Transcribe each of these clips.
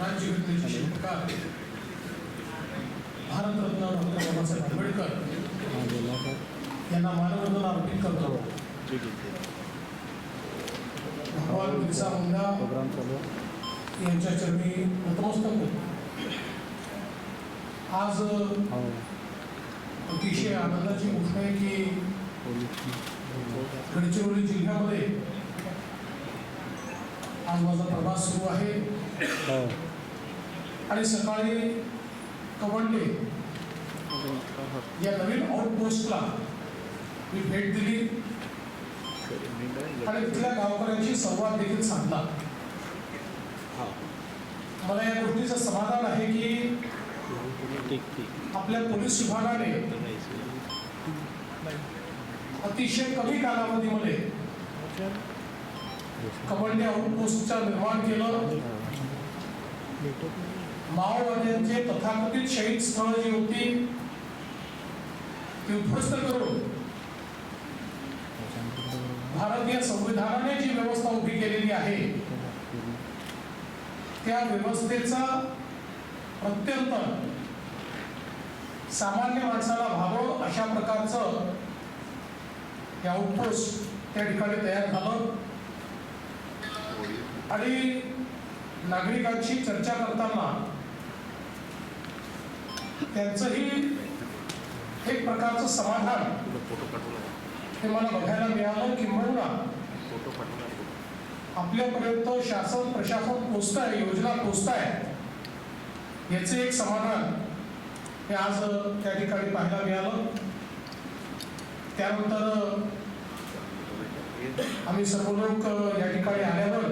राज्यघटनेचे शिल्पकार भारतरत्न डॉक्टर बाबासाहेब आंबेडकर हा यांना मानवंदना अर्पित करतो. आहे भगवान बिरसा मुंडा. यांच्या चरणी नतमस्तक होतो. आज हो. अतिशय आनंदाची गोष्ट आहे की गडचिरोली जिल्ह्यामध्ये आज माझा प्रवास सुरू आहे. हो आणि सकाळी कवंडे या नवीन आउटपोस्टला मी भेट दिली. आणि तिथल्या गावकऱ्यांशी संवाद देखील साधला. हा. मला या गोष्टीचं समाधान आहे की आपल्या पोलीस विभागाने अतिशय कमी कालावधीमध्ये कवंडे आउटपोस्टचं निर्माण केलं. माओवाद्यांचे तथाकथित शहीद स्थळ जी होती ती उद्ध्वस्त करून भारतीय संविधानाने जी व्यवस्था उभी केलेली आहे त्या व्यवस्थेचा अत्यंत सामान्य माणसाला व्हावं अशा प्रकारचं हे आउटपोस्ट त्या ठिकाणी तयार झालं. आणि नागरिकांशी चर्चा करताना त्यांचंही एक प्रकारचं समाधान हे मला बघायला मिळालं किंबहुना आपल्यापर्यंत शासन प्रशासन पोचत आहे योजना पोचत आहे याचे एक समाधान हे आज त्या ठिकाणी पाहायला मिळालं. त्यानंतर आम्ही सर्व लोक या ठिकाणी आल्यावर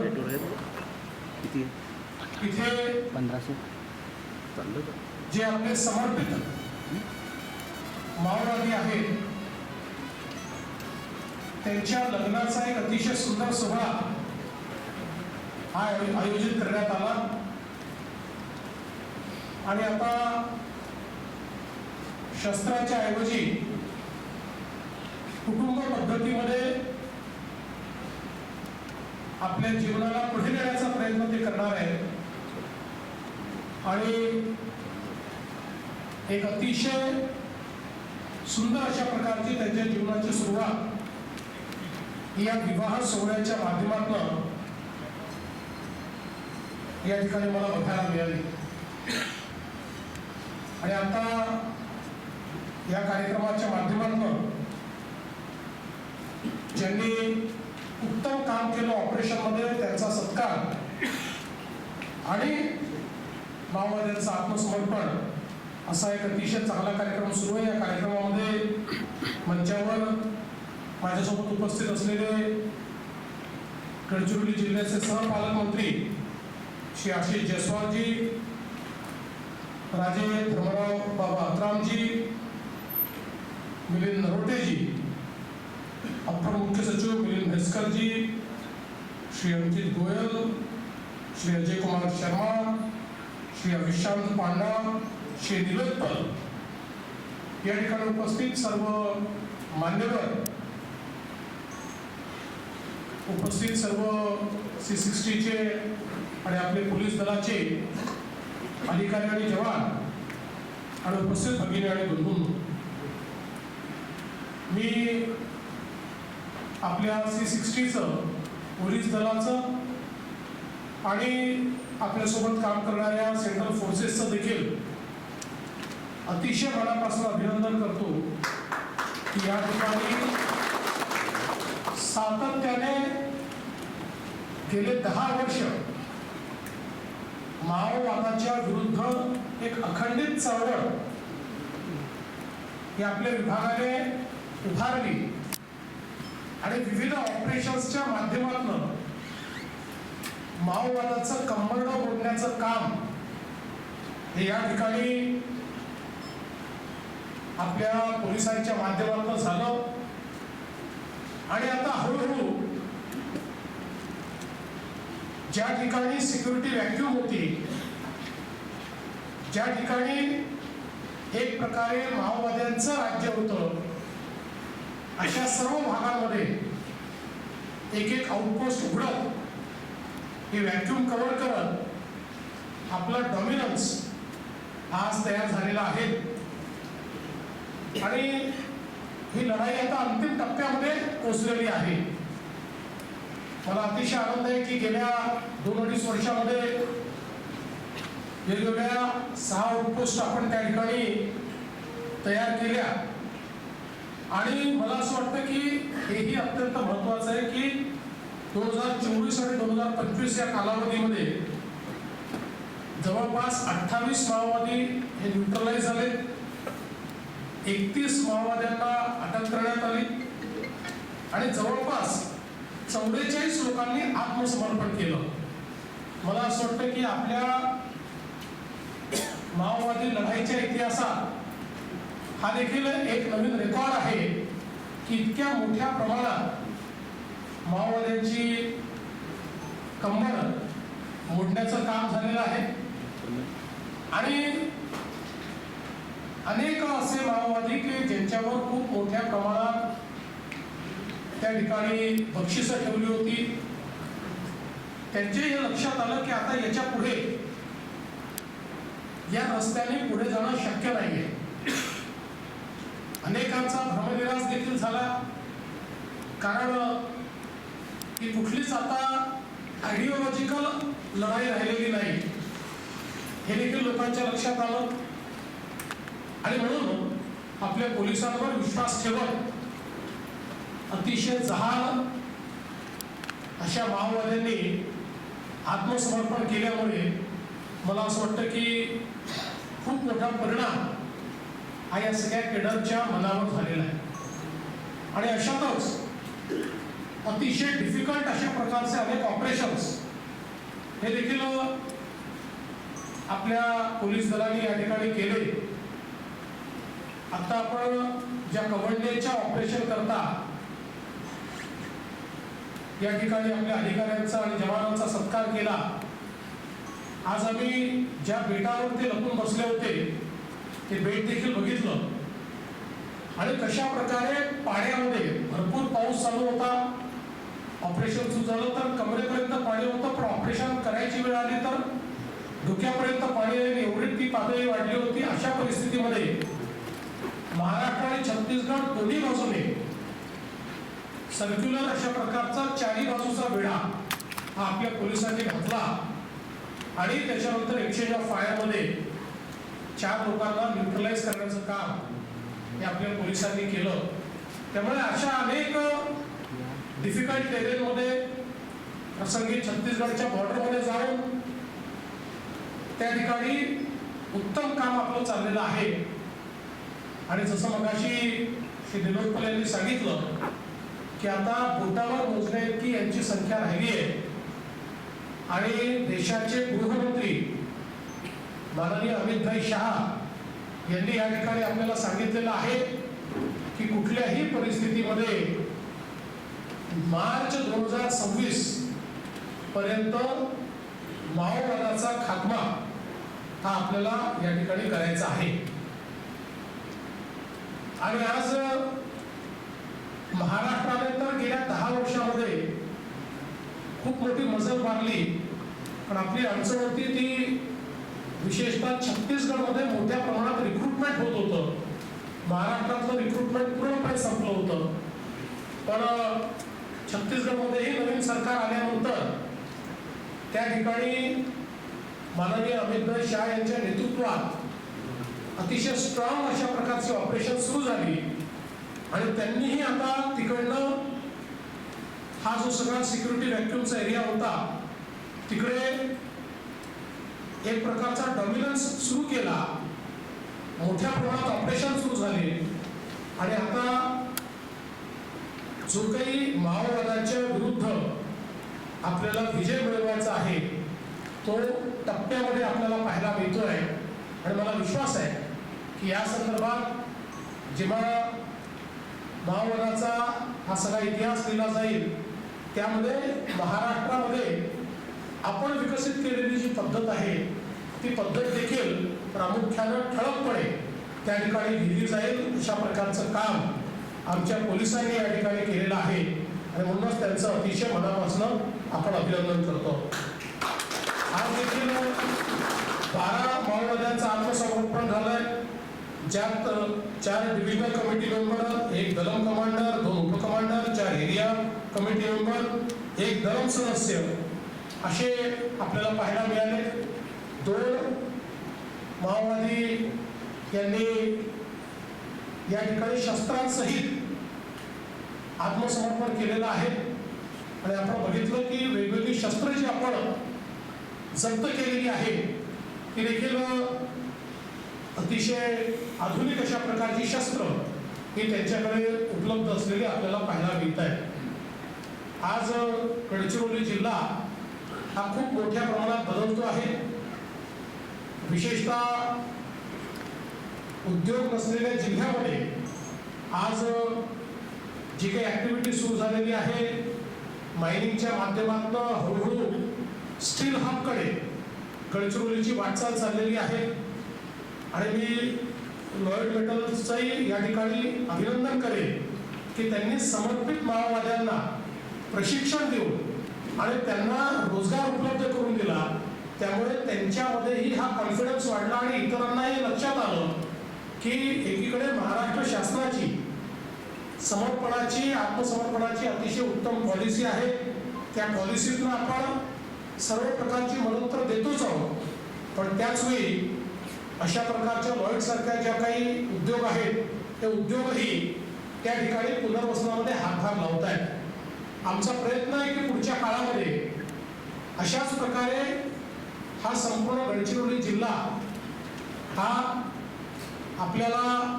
किती? इथे पंधराशे? जे आपले समर्पित माओवादी आहेत त्यांच्या लग्नाचा एक अतिशय सुंदर सोहळा हा आयो- आयोजित करण्यात आला. आणि आता शस्त्राच्या ऐवजी कुटुंब पद्धतीमध्ये आपल्या जीवनाला पुढे नेण्याचा प्रयत्न ते करणार आहेत. आणि एक अतिशय सुंदर अशा प्रकारची त्यांच्या जीवनाची सुरुवात या विवाह सोहळ्याच्या माध्यमातून या ठिकाणी मला बघायला मिळाली. आणि आता या कार्यक्रमाच्या माध्यमातून ज्यांनी उत्तम काम केलं ऑपरेशनमध्ये त्यांचा सत्कार आणि माओवाद्यांचं आत्मसमर्पण. असा एक अतिशय चांगला कार्यक्रम सुरू आहे. या कार्यक्रमामध्ये मंचावर माझ्यासोबत उपस्थित असलेले गडचिरोली जिल्ह्याचे सहपालकमंत्री श्री आशिष जयस्वालजी राजे धर्मराव बाबा अत्रामजी मिलिंद नरोटेजी अप्पर मुख्य सचिव मिलिंद म्हैसकरजी श्री अंकित गोयल श्री अजय कुमार शर्मा श्री अविशांत पांडा श्री निलोत्पल या ठिकाणी उपस्थित सर्व मान्यवर उपस्थित सर्व सी सिक्स्टीचे आणि आपले पोलीस दलाचे अधिकारी आणि जवान आणि उपस्थित भगिनी आणि बंधू. मी आपल्या सी सिक्स्टीचं पोलीस दलाचं आणि आपल्यासोबत काम करणाऱ्या सेंट्रल फोर्सेसचं देखील अतिशय मनापासून अभिनंदन करतो की या ठिकाणी सातत्याने गेले दहा वर्ष माओवादाच्या विरुद्ध एक अखंडित चळवळ ही आपल्या विभागाने उभारली आणि विविध ऑपरेशन्सच्या माध्यमातून माओवादाचं कंबरडं ओढण्याचं काम हे या ठिकाणी आपल्या पोलिसांच्या माध्यमातून झालं. आणि आता हळूहळू ज्या ठिकाणी सिक्युरिटी व्हॅक्युम होती ज्या ठिकाणी एक प्रकारे माओवाद्यांचं राज्य होतं अशा सर्व भागांमध्ये एक एक आउटपोस्ट उघडत ही व्हॅक्युम कव्हर करत आपला डॉमिनन्स आज तयार झालेला आहे. आणि ही लढाई आता अंतिम टप्प्यामध्ये पोचलेली आहे. मला अतिशय आनंद आहे की गेल्या दोन अडीच वर्षामध्ये वेगवेगळ्या सहा आउटपोस्ट आपण त्या ठिकाणी तयार केल्या. आणि मला असं वाटतं की हेही अत्यंत महत्त्वाचं आहे की दोन हजार चोवीस आणि दोन हजार पंचवीस या कालावधीमध्ये जवळपास अठ्ठावीस माओवादी हे न्यूट्रलाइज झाले. एकतीस माओवाद्यांना अटक करण्यात आली. आणि जवळपास चौवेचाळीस लोकांनी आत्मसमर्पण केलं. मला असं वाटतं की आपल्या माओवादी लढाईच्या इतिहासात हा देखील एक नवीन रेकॉर्ड आहे की इतक्या मोठ्या प्रमाणात माओवाद्यांची कंबर मोडण्याचं काम झालेलं आहे. आणि अनेक असे माओवादी की ज्यांच्यावर खूप मोठ्या प्रमाणात त्या ठिकाणी बक्षिसं ठेवली होती. त्यांचे हे लक्षात आलं की आता याच्यापुढे या रस्त्याने पुढे जाणं शक्य नाहीये. अनेकांचा भ्रमनिराश देखील झाला. कारण की कुठलीच आता आयडिओलॉजिकल लढाई राहिलेली नाही. हे देखील लोकांच्या लक्षात आलं. आणि म्हणून आपल्या पोलिसांवर विश्वास ठेवत अतिशय जहाल अशा माओवाद्यांनी आत्मसमर्पण केल्यामुळे मला असं वाटतं की खूप मोठा परिणाम हा या सगळ्या केडरच्या मनावर झालेला आहे. आणि अशातच अतिशय डिफिकल्ट अशा प्रकारचे अनेक ऑपरेशन्स हे देखील आपल्या पोलीस दलाने या ठिकाणी केले. आता आपण ज्या कवंडेच्या ऑपरेशन करता या ठिकाणी आपल्या अधिकाऱ्यांचा आणि जवानांचा सत्कार केला. आज आम्ही ज्या बेटावर ते लपून बसले होते ते बेट देखील बघितलं. आणि कशा प्रकारे पाण्यामध्ये भरपूर पाऊस चालू होता ऑपरेशन सुरू झालं तर कमरेपर्यंत पाणी होतं पण ऑपरेशन करायची वेळ आली तर डोक्यापर्यंत पाणी आणि एवढी ती पातळी वाढली होती अशा परिस्थितीमध्ये महाराष्ट्र आणि छत्तीसगड दोन्ही बाजूने सर्क्युलर अशा प्रकारचा चारी बाजूचा वेढा हा आपल्या पोलिसांनी घातला. आणि त्याच्यानंतर एक्सचेंज ऑफ फायरमध्ये चार लोकांना न्यूट्रलाइज करण्याचं काम हे आपल्या पोलिसांनी केलं. त्यामुळे अशा अनेक डिफिकल्ट टेरेनमध्ये प्रसंगी छत्तीसगडच्या बॉर्डरमध्ये जाऊन त्या ठिकाणी उत्तम काम आपलं चाललेलं आहे. आणि जसं मगाशी श्री निलोत्पल यांनी सांगितलं की आता बोटावर मोजण्या इतकी यांची संख्या राहिली आहे आणि देशाचे गृहमंत्री माननीय अमितभाई शहा यांनी या ठिकाणी आपल्याला सांगितलेलं आहे की कुठल्याही परिस्थितीमध्ये मार्च दोन हजार सव्वीस पर्यंत माओवादाचा खात्मा हा आपल्याला या ठिकाणी करायचा आहे. आणि आज महाराष्ट्राने तर गेल्या दहा वर्षामध्ये खूप मोठी मजल मारली पण आपली अडचण होती ती विशेषतः छत्तीसगडमध्ये मोठ्या प्रमाणात रिक्रुटमेंट होत होतं. महाराष्ट्रातलं रिक्रुटमेंट पूर्णपणे संपलं होतं. पण छत्तीसगडमध्येही नवीन सरकार आल्यानंतर त्या ठिकाणी माननीय अमितभाई शाह यांच्या नेतृत्वात अतिशय स्ट्रॉंग अशा प्रकारची ऑपरेशन सुरू झाली. आणि त्यांनीही आता तिकडनं हा जो सगळा सिक्युरिटी व्हॅक्युमचा एरिया होता तिकडे एक प्रकारचा डॉमिनन्स सुरू केला. मोठ्या प्रमाणात ऑपरेशन सुरू झाले. आणि आता जो काही माओवादाच्या विरुद्ध आपल्याला विजय मिळवायचा आहे तो टप्प्यामध्ये आपल्याला पाहायला मिळतोय. आणि मला विश्वास आहे की या संदर्भात जेव्हा माओवादाचा हा सगळा इतिहास लिहिला जाईल त्यामध्ये महाराष्ट्रामध्ये आपण विकसित केलेली जी पद्धत आहे ती पद्धत देखील प्रामुख्यानं ठळकपणे त्या ठिकाणी लिहिली जाईल अशा प्रकारचं काम आमच्या पोलिसांनी या ठिकाणी केलेला आहे. आणि म्हणूनच त्यांचं अतिशय मनापासून आपण अभिनंदन करतो. आज देखील बारा माओवाद्यांचं आत्मसमर्पण झालंय. ज्यात चार डिव्हिजनल कमिटी मेंबर एक दलम कमांडर दोन उपकमांडर चार एरिया कमिटी मेंबर एक दलम सदस्य. असे आपल्याला पाहायला मिळाले. दोन माओवादी यांनी या ठिकाणी शस्त्रांसहित आत्मसमर्पण केलेलं आहे. आणि आपण बघितलं की वेगवेगळी शस्त्र जी आपण जप्त केलेली आहे ती देखील अतिशय आधुनिक अशा प्रकारची शस्त्र ही त्यांच्याकडे उपलब्ध असलेली आपल्याला पाहायला मिळत आहे आज गडचिरोली जिल्हा हा खूप मोठ्या प्रमाणात बदलतो आहे. विशेषतः उद्योग नसलेल्या जिल्ह्यामध्ये आज जी काही ॲक्टिव्हिटी सुरू झालेली आहे मायनिंगच्या माध्यमातून हळूहळू स्टील हबकडे गडचिरोलीची वाटचाल चाललेली आहे. आणि मी लॉयड मेटल्सचंही या ठिकाणी अभिनंदन करेन की त्यांनी समर्पित माओवाद्यांना प्रशिक्षण देऊन आणि त्यांना रोजगार उपलब्ध करून दिला. त्यामुळे त्यांच्यामध्येही हा कॉन्फिडन्स वाढला आणि इतरांना की एकीकडे महाराष्ट्र शासनाची समर्पणाची आत्मसमर्पणाची अतिशय उत्तम पॉलिसी आहे. त्या पॉलिसीतून आपण सर्व प्रकारची मदत तर देतोच आहोत. पण त्याच वेळी अशा प्रकारच्या लॉईड सारख्या ज्या काही उद्योग आहेत ते उद्योगही त्या ठिकाणी पुनर्वसनामध्ये हातभार लावत आहेत आमचा प्रयत्न आहे की पुढच्या काळामध्ये अशाच प्रकारे हा संपूर्ण गडचिरोली जिल्हा हा आपल्याला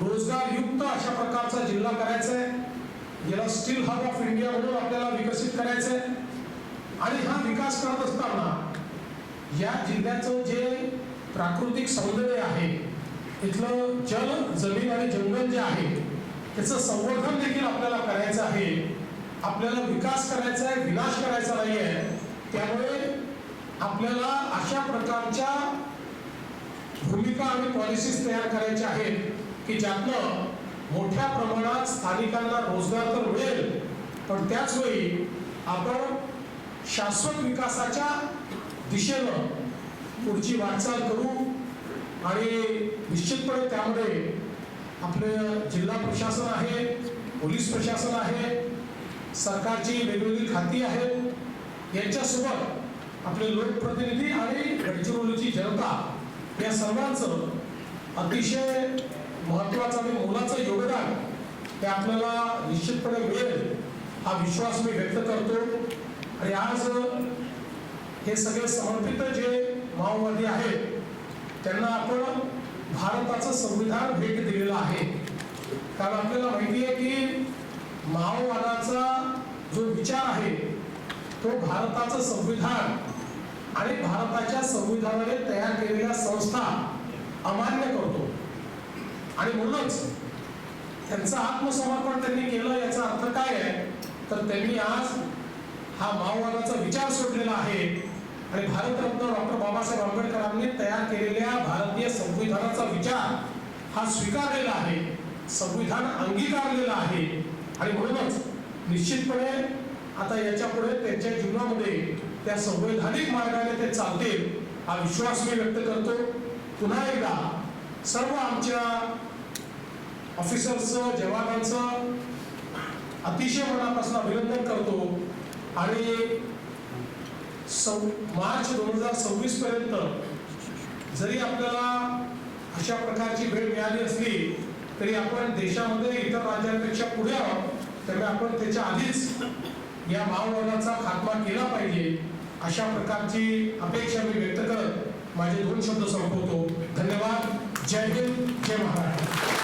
रोजगारयुक्त अशा प्रकारचा जिल्हा करायचा आहे याला स्टील हब ऑफ इंडिया म्हणून आपल्याला विकसित करायचं आहे आणि हा विकास करत असताना या जिल्ह्याचं जे प्राकृतिक सौंदर्य आहे इथलं जल जमीन आणि जंगल जे आहे त्याचं संवर्धन देखील आपल्याला करायचं आहे. आपल्याला विकास करायचा आहे विनाश करायचा नाही आहे त्यामुळे आपल्याला अशा प्रकारच्या भूमिका आणि पॉलिसीज तयार करायच्या आहेत की ज्यातनं मोठ्या प्रमाणात स्थानिकांना रोजगार तर मिळेल पण त्याच वेळी आपण शाश्वत विकासाच्या दिशेनं पुढची वाटचाल करू आणि निश्चितपणे त्यामध्ये आपले जिल्हा प्रशासन आहे पोलीस प्रशासन आहे सरकारची वेगवेगळी खाती आहेत यांच्यासोबत आपले लोकप्रतिनिधी आणि गडचिरोलीची जनता या सर्वांचं अतिशय महत्वाचं आणि मोलाचं योगदान हे आपल्याला निश्चितपणे मिळेल हा विश्वास मी व्यक्त करतो. आणि आज हे सगळे समर्पित जे माओवादी आहेत त्यांना आपण भारताचं संविधान भेट दिलेलं आहे. कारण आपल्याला माहिती आहे की माओवादाचा जो विचार आहे तो भारताचं संविधान आणि भारताच्या संविधानाने तयार केलेल्या संस्था अमान्य करतो. आणि म्हणूनच त्यांचं आत्मसमर्पण त्यांनी केलं याचा अर्थ काय आहे? तर त्यांनी आज हा माओवादाचा विचार सोडलेला आहे. आणि भारतरत्न डॉक्टर बाबासाहेब आंबेडकरांनी तयार केलेल्या भारतीय संविधानाचा विचार हा स्वीकारलेला आहे. संविधान अंगीकारलेला आहे. आणि म्हणूनच निश्चितपणे आता याच्यापुढे त्यांच्या जीवनामध्ये त्या संवैधानिक मार्गाने ते चालतील हा विश्वास मी व्यक्त करतो. पुन्हा एकदा सर्व आमच्या ऑफिसर्सचं जवानांचं अतिशय मनापासून अभिनंदन करतो. आणि सव मार्च दोन हजार सव्वीस पर्यंत जरी आपल्याला अशा प्रकारची भेट मिळाली असली तरी आपण देशामध्ये इतर राज्यांपेक्षा पुढे आहोत त्यामुळे आपण त्याच्या आधीच या माओवादाचा खात्मा केला पाहिजे. अशा प्रकारची अपेक्षा मी व्यक्त करत माझे दोन शब्द संपवतो. धन्यवाद. जय हिंद. जय महाराष्ट्र.